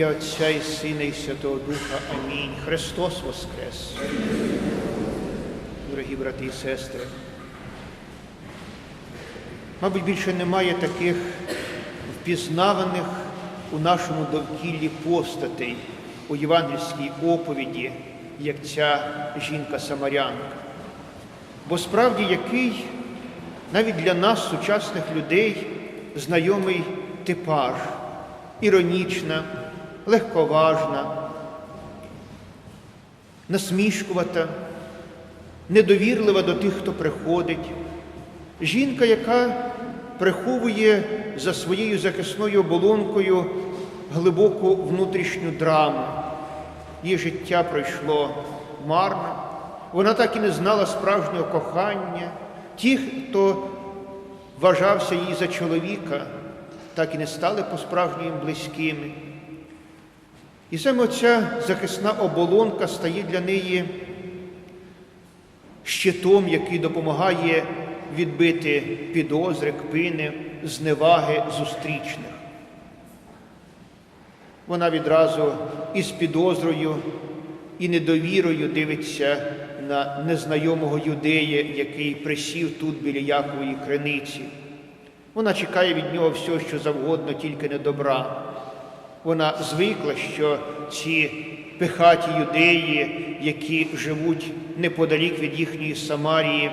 ім'я Отця і Сина, і Святого Духа. Амінь. Христос Воскрес. Дорогі брати і сестри. Мабуть, більше немає таких впізнаваних у нашому довкіллі постатей у євангельській оповіді, як ця жінка-самарянка. Бо справді який навіть для нас, сучасних людей, знайомий типаж, іронічна, легковажна, насмішкувата, недовірлива до тих, хто приходить. Жінка, яка приховує за своєю захисною оболонкою глибоку внутрішню драму. Її життя пройшло марно, вона так і не знала справжнього кохання. Ті, хто вважався їй за чоловіка, так і не стали по-справжньому близькими. І саме ця захисна оболонка стає для неї щитом, який допомагає відбити підозри, кпини, зневаги зустрічних. Вона відразу із підозрою і недовірою дивиться на незнайомого юдея, який присів тут біля Якової криниці. Вона чекає від нього все, що завгодно, тільки не добра. Вона звикла, що ці пихаті юдеї, які живуть неподалік від їхньої Самарії,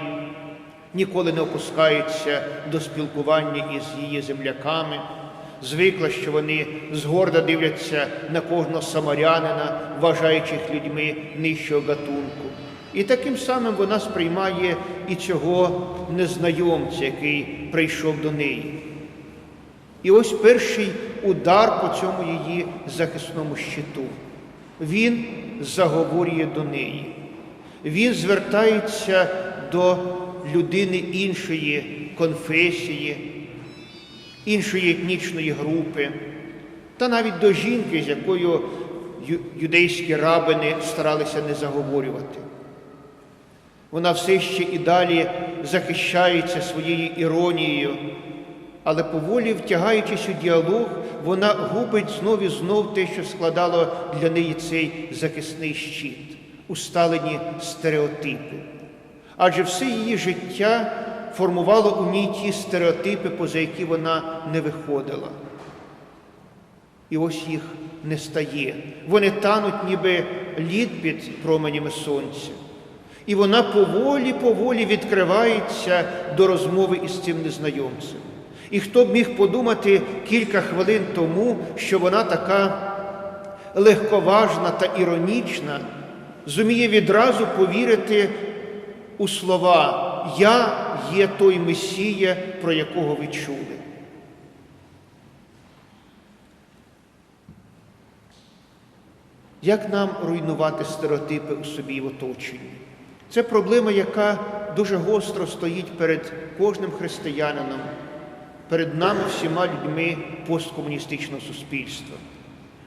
ніколи не опускаються до спілкування із її земляками. Звикла, що вони згорда дивляться на кожного самарянина, вважаючи їх людьми нижчого гатунку. І таким самим вона сприймає і цього незнайомця, який прийшов до неї. І ось перший удар по цьому її захисному щиту. Він заговорює до неї. Він звертається до людини іншої конфесії, іншої етнічної групи, та навіть до жінки, з якою юдейські рабини старалися не заговорювати. Вона все ще і далі захищається своєю іронією, але поволі, втягаючись у діалог, вона губить знов і знов те, що складало для неї цей захисний щит, усталені стереотипи. Адже все її життя формувало у ній ті стереотипи, поза які вона не виходила. І ось їх не стає. Вони тануть, ніби лід під променями сонця. І вона поволі, поволі відкривається до розмови із цим незнайомцем. І хто б міг подумати кілька хвилин тому, що вона така легковажна та іронічна, зуміє відразу повірити у слова Я є той Месія, про якого ви чули. Як нам руйнувати стереотипи у собі в оточенні? Це проблема, яка дуже гостро стоїть перед кожним християнином, перед нами всіма людьми посткомуністичного суспільства.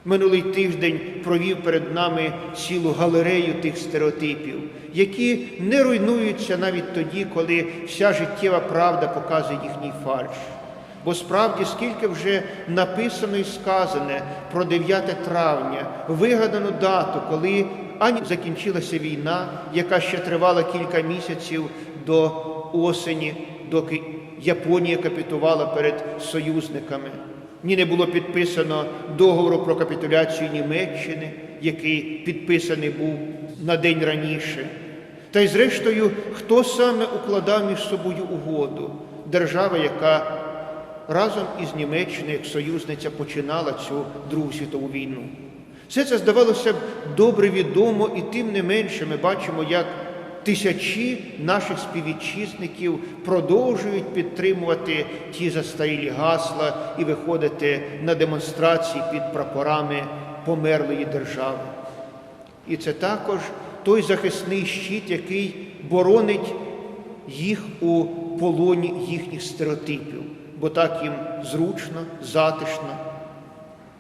Минулий тиждень провів перед нами цілу галерею тих стереотипів, які не руйнуються навіть тоді, коли вся життєва правда показує їхній фальш. Бо справді, скільки вже написано і сказане про 9 травня, вигадану дату, коли ані закінчилася війна, яка ще тривала кілька місяців до осені, доки Японія капітувала перед союзниками. Ні не було підписано договору про капітуляцію Німеччини, який підписаний був на день раніше. Та й зрештою, хто саме укладав між собою угоду? Держава, яка разом із Німеччиною як союзниця починала цю Другу світову війну. Все це здавалося б добре відомо, і тим не менше ми бачимо, як тисячі наших співвітчизників продовжують підтримувати ті застарілі гасла і виходити на демонстрації під прапорами померлої держави. І це також той захисний щит, який боронить їх у полоні їхніх стереотипів, бо так їм зручно, затишно.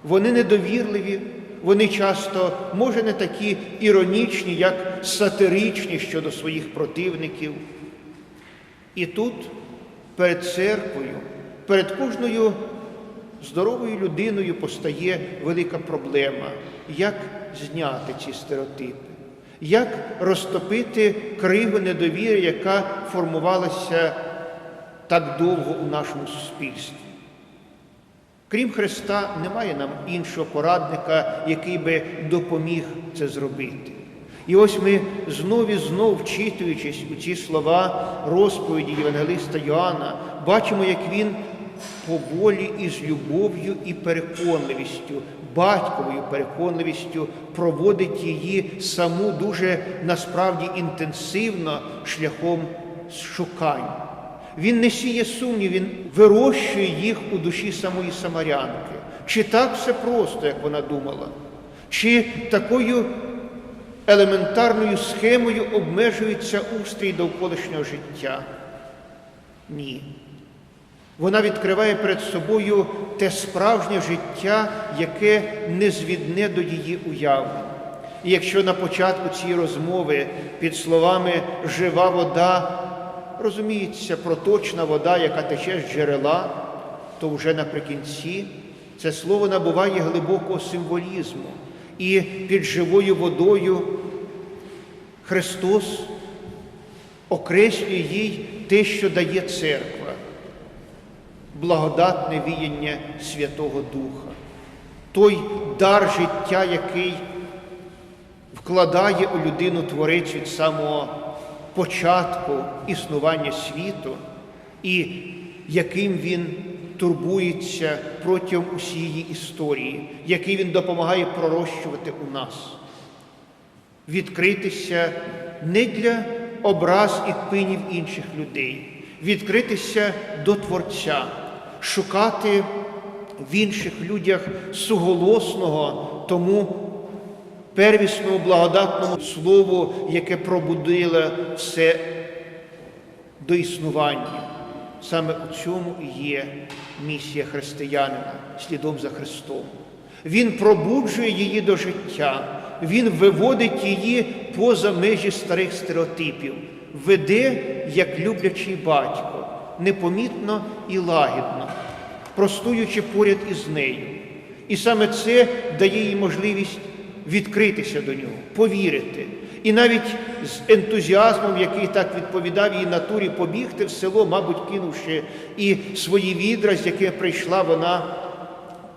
Вони недовірливі, вони часто, може, не такі іронічні, як сатиричні щодо своїх противників. І тут, перед церквою, перед кожною здоровою людиною постає велика проблема, як зняти ці стереотипи, як розтопити криву недовіри, яка формувалася так довго у нашому суспільстві. Крім Христа, немає нам іншого порадника, який би допоміг це зробити. І ось ми знов і знов, вчитуючись у ці слова розповіді Євангелиста Йоанна, бачимо, як він поволі і з любов'ю і переконливістю, батьковою переконливістю проводить її саму дуже насправді інтенсивно шляхом шукань. Він не сіє сумнів, він вирощує їх у душі самої самарянки. Чи так все просто, як вона думала, чи такою елементарною схемою обмежується устрій довколишнього життя? Ні. Вона відкриває перед собою те справжнє життя, яке не звідне до її уявлень. І якщо на початку цієї розмови під словами жива вода розуміється проточна вода, яка тече з джерела, то вже наприкінці це слово набуває глибокого символізму. І під живою водою Христос окреслює їй те, що дає церква, благодатне віяння Святого Духа, той дар життя, який вкладає у людину Творець від самого початку існування світу, і яким він турбується протягом усієї історії, який він допомагає пророщувати у нас, відкритися не для образ і кпинів інших людей, відкритися до Творця, шукати в інших людях суголосного тому первісному благодатному слову, яке пробудило все до існування. Саме у цьому і є місія християнина слідом за Христом. Він пробуджує її до життя, Він виводить її поза межі старих стереотипів, веде, як люблячий батько, непомітно і лагідно, простуючи поряд із нею. І саме це дає їй можливість відкритися до нього, повірити. І навіть з ентузіазмом, який так відповідав її натурі, побігти в село, мабуть, кинувши і свої відра, з яких прийшла вона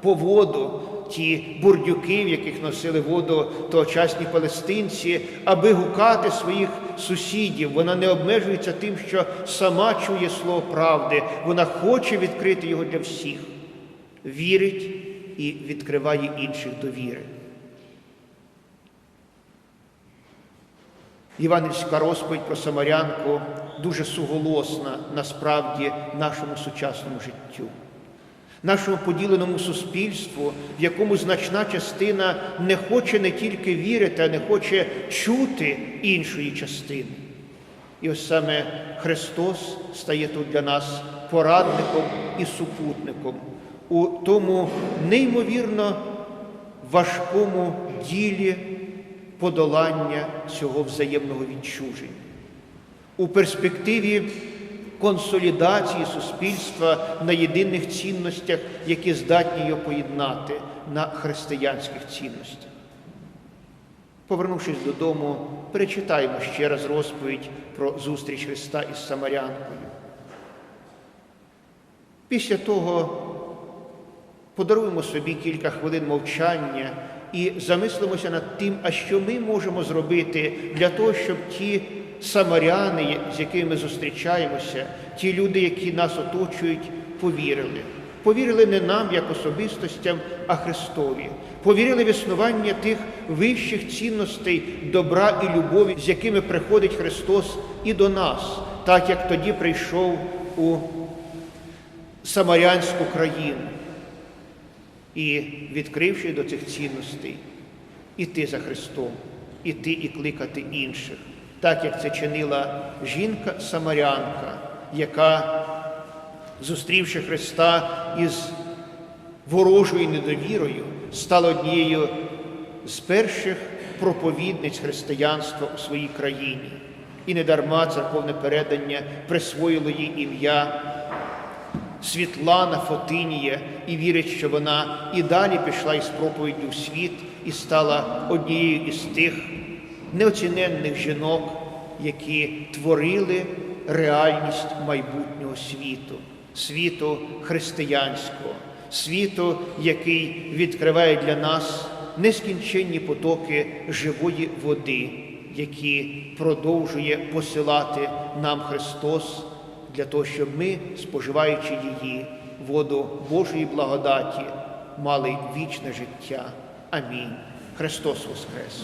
по воду, ті бурдюки, в яких носили воду тогочасні палестинці, аби гукати своїх сусідів. Вона не обмежується тим, що сама чує слово правди, вона хоче відкрити його для всіх, вірить і відкриває інших до віри. Євангельська розповідь про Самарянку дуже суголосна насправді нашому сучасному життю, нашому поділеному суспільству, в якому значна частина не хоче не тільки вірити, а не хоче чути іншої частини. І ось саме Христос стає тут для нас порадником і супутником у тому неймовірно важкому ділі подолання цього взаємного відчуження. У перспективі консолідації суспільства на єдиних цінностях, які здатні його поєднати на християнських цінностях. Повернувшись додому, перечитаємо ще раз розповідь про зустріч Христа із Самарянкою. Після того подаруємо собі кілька хвилин мовчання і замислимося над тим, а що ми можемо зробити для того, щоб ті самаряни, з якими ми зустрічаємося, ті люди, які нас оточують, повірили. Повірили не нам як особистостям, а Христові. Повірили в існування тих вищих цінностей добра і любові, з якими приходить Христос і до нас, так як тоді прийшов у Самарянську країну і відкривши до цих цінностей, іти за Христом, іти і кликати інших, так як це чинила жінка-самарянка, яка, зустрівши Христа із ворожою недовірою, стала однією з перших проповідниць християнства у своїй країні. І недарма церковне передання присвоїло їй ім'я Світлана Фотинія і вірить, що вона і далі пішла із проповіддю в світ і стала однією із тих неоціненних жінок, які творили реальність майбутнього світу, світу християнського, світу, який відкриває для нас нескінченні потоки живої води, які продовжує посилати нам Христос для того, щоб ми, споживаючи її, воду Божої благодаті, мали вічне життя. Амінь. Христос Воскрес!